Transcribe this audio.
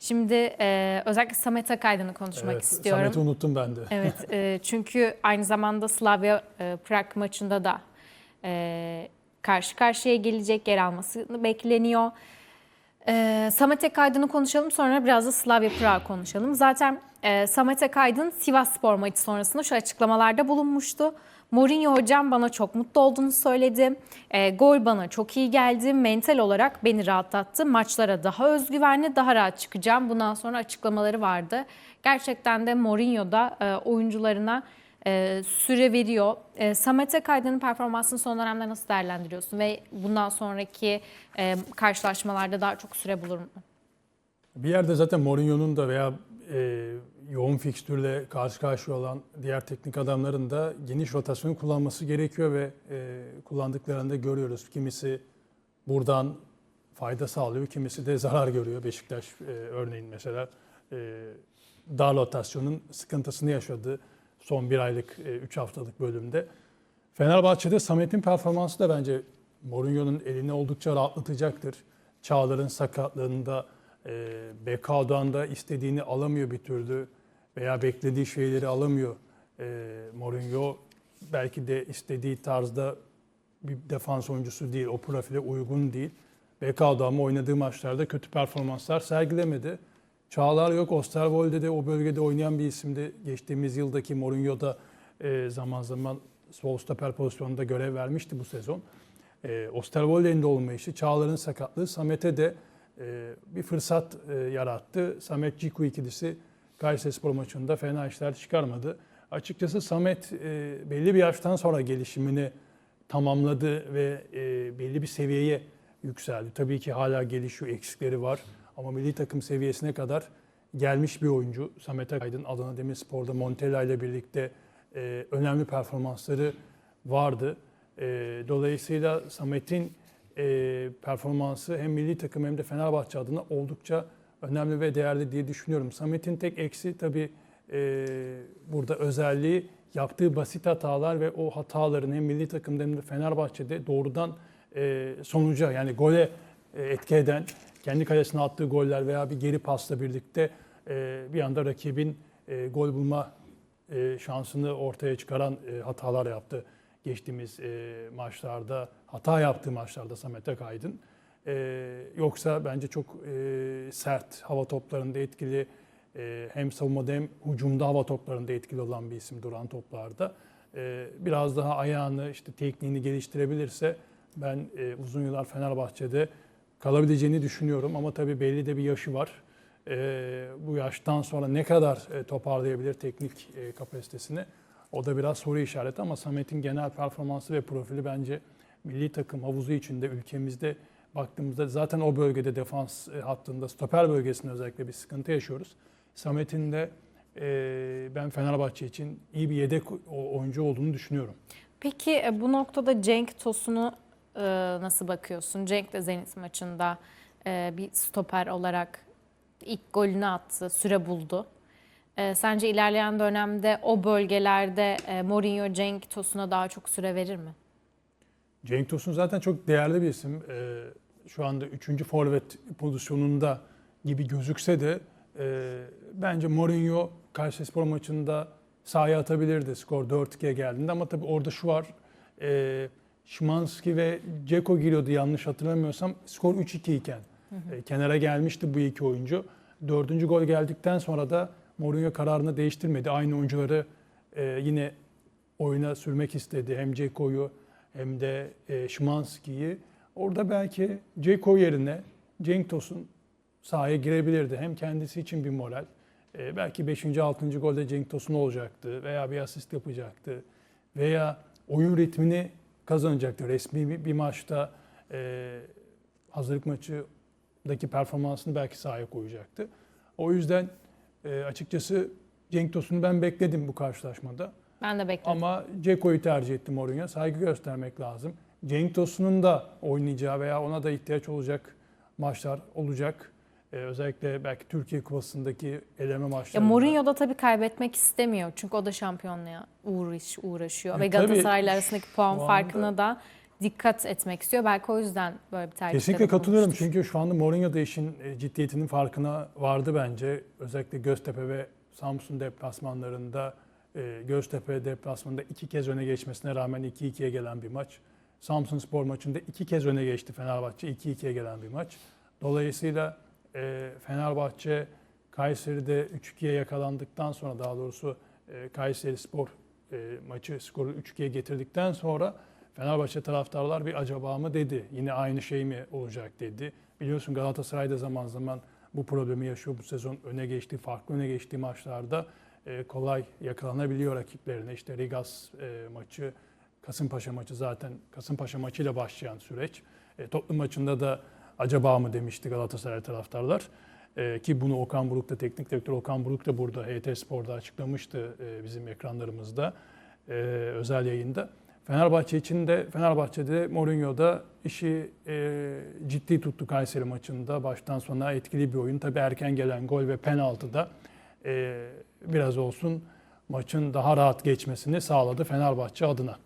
Şimdi e, özellikle Samet Akaydın'ı konuşmak Evet, istiyorum. Samet'i unuttum ben de. Evet e, çünkü aynı zamanda Slavia e, Prag maçında da e, karşı karşıya gelecek yer alması bekleniyor. E, Samet Akaydın'ı konuşalım sonra biraz da Slavia Prag konuşalım. Zaten e, Samet Akaydın Sivas Spor maçı sonrasında şu açıklamalarda bulunmuştu. Mourinho hocam bana çok mutlu olduğunu söyledi. E, gol bana çok iyi geldi. Mental olarak beni rahatlattı. Maçlara daha özgüvenli, daha rahat çıkacağım. Bundan sonra açıklamaları vardı. Gerçekten de Mourinho da e, oyuncularına e, süre veriyor. E, Samet Akaydın'ın performansını son dönemde nasıl değerlendiriyorsun? Ve bundan sonraki e, karşılaşmalarda daha çok süre bulur mu? Bir yerde zaten Mourinho'nun da veya e, yoğun fikstürle karşı karşıya olan diğer teknik adamların da geniş rotasyon kullanması gerekiyor ve e, kullandıklarını görüyoruz. Kimisi buradan fayda sağlıyor, kimisi de zarar görüyor. Beşiktaş e, örneğin mesela e, dar rotasyonun sıkıntısını yaşadı son bir aylık, e, üç haftalık bölümde. Fenerbahçe'de Samet'in performansı da bence Mourinho'nun elini oldukça rahatlatacaktır. Çağlar'ın sakatlığında e, Bekao'dan da istediğini alamıyor bir türlü veya beklediği şeyleri alamıyor. E, Mourinho belki de istediği tarzda bir defans oyuncusu değil, o profile uygun değil. Bekao'da ama oynadığı maçlarda kötü performanslar sergilemedi. Çağlar yok, Osterwolde de o bölgede oynayan bir isimdi. Geçtiğimiz yıldaki Mourinho'da e, zaman zaman sol stoper pozisyonunda görev vermişti bu sezon. E, Osterwolde'nin de olmayışı, Çağlar'ın sakatlığı Samet'e de e, bir fırsat e, yarattı. Samet Ciku ikilisi Kayserispor maçında fena işler çıkarmadı. Açıkçası Samet e, belli bir yaştan sonra gelişimini tamamladı ve e, belli bir seviyeye yükseldi. Tabii ki hala gelişiyor, eksikleri var. Ama milli takım seviyesine kadar gelmiş bir oyuncu. Samet Akaydın Adana Demirspor'da Montella ile birlikte e, önemli performansları vardı. E, dolayısıyla Samet'in e, performansı hem milli takım hem de Fenerbahçe adına oldukça önemli ve değerli diye düşünüyorum. Samet'in tek eksi tabii e, burada özelliği yaptığı basit hatalar ve o hataların hem milli takımda hem de Fenerbahçe'de doğrudan e, sonuca yani gole e, etki eden kendi kalesine attığı goller veya bir geri pasla birlikte e, bir anda rakibin e, gol bulma e, şansını ortaya çıkaran e, hatalar yaptı. Geçtiğimiz e, maçlarda, hata yaptığı maçlarda Samet Akaydın. E, yoksa bence çok e, sert, hava toplarında etkili, e, hem savunmada hem hücumda hava toplarında etkili olan bir isim duran toplarda. E, biraz daha ayağını, işte tekniğini geliştirebilirse ben e, uzun yıllar Fenerbahçe'de kalabileceğini düşünüyorum. Ama tabii belli de bir yaşı var. E, bu yaştan sonra ne kadar e, toparlayabilir teknik e, kapasitesini o da biraz soru işareti ama Samet'in genel performansı ve profili bence milli takım havuzu içinde ülkemizde baktığımızda zaten o bölgede defans e, hattında stoper bölgesinde özellikle bir sıkıntı yaşıyoruz. Samet'in de e, ben Fenerbahçe için iyi bir yedek oyuncu olduğunu düşünüyorum. Peki e, bu noktada Cenk Tosun'u e, nasıl bakıyorsun? Cenk de Zenit maçında e, bir stoper olarak ilk golünü attı, süre buldu. E, Sence ilerleyen dönemde o bölgelerde e, Mourinho Cenk Tosun'a daha çok süre verir mi? Cenk Tosun zaten çok değerli bir isim. Şu anda 3. forvet pozisyonunda gibi gözükse de e, bence Mourinho Kayserispor maçında sahaya atabilirdi skor 4-2'ye geldiğinde ama tabii orada şu var. E, Şimanski ve Ceko giriyordu yanlış hatırlamıyorsam skor 3-2 iken. E, kenara gelmişti bu iki oyuncu. Dördüncü gol geldikten sonra da Mourinho kararını değiştirmedi. Aynı oyuncuları e, yine oyuna sürmek istedi. Hem Ceko'yu hem de e, Şimanski'yi. Orada belki Ceko yerine Cenk Tosun sahaya girebilirdi. Hem kendisi için bir moral. E, belki 5. 6. golde Cenk Tosun olacaktı veya bir asist yapacaktı. Veya oyun ritmini kazanacaktı. Resmi bir, bir maçta e, hazırlık maçındaki performansını belki sahaya koyacaktı. O yüzden e, açıkçası Cenk Tosun'u ben bekledim bu karşılaşmada. Ben de bekledim. Ama Ceko'yu tercih etti Mourinho. Saygı göstermek lazım. Cenk Tosun'un da oynayacağı veya ona da ihtiyaç olacak maçlar olacak. Ee, özellikle belki Türkiye Kupası'ndaki eleme Ya maçlarında. Mourinho da tabii kaybetmek istemiyor. Çünkü o da şampiyonluğa uğraş, uğraşıyor. E, Ve Galatasaray'la arasındaki puan anda- farkına da dikkat etmek istiyor. Belki o yüzden böyle bir tercihte Kesinlikle katılıyorum çünkü şu anda Mourinho da işin e, ciddiyetinin farkına vardı bence. Özellikle Göztepe ve Samsun deplasmanlarında e, Göztepe deplasmanında iki kez öne geçmesine rağmen 2-2'ye gelen bir maç. Samsun Spor maçında iki kez öne geçti Fenerbahçe 2-2'ye gelen bir maç. Dolayısıyla e, Fenerbahçe Kayseri'de 3-2'ye yakalandıktan sonra daha doğrusu e, Kayseri Spor e, maçı skoru 3-2'ye getirdikten sonra Fenerbahçe taraftarlar bir acaba mı dedi. Yine aynı şey mi olacak dedi. Biliyorsun Galatasaray'da zaman zaman bu problemi yaşıyor. Bu sezon öne geçtiği, farklı öne geçtiği maçlarda e, kolay yakalanabiliyor rakiplerine. İşte Rigas e, maçı, Kasımpaşa maçı zaten Kasımpaşa maçıyla başlayan süreç. E, Tottenham maçında da acaba mı demişti Galatasaray taraftarlar. E, ki bunu Okan Buruk da teknik direktör Okan Buruk da burada HT Spor'da açıklamıştı e, bizim ekranlarımızda e, özel yayında. Fenerbahçe için de Fenerbahçe'de Mourinho da işi e, ciddi tuttu Kayseri maçında. Baştan sona etkili bir oyun. Tabii erken gelen gol ve penaltı da e, biraz olsun maçın daha rahat geçmesini sağladı Fenerbahçe adına.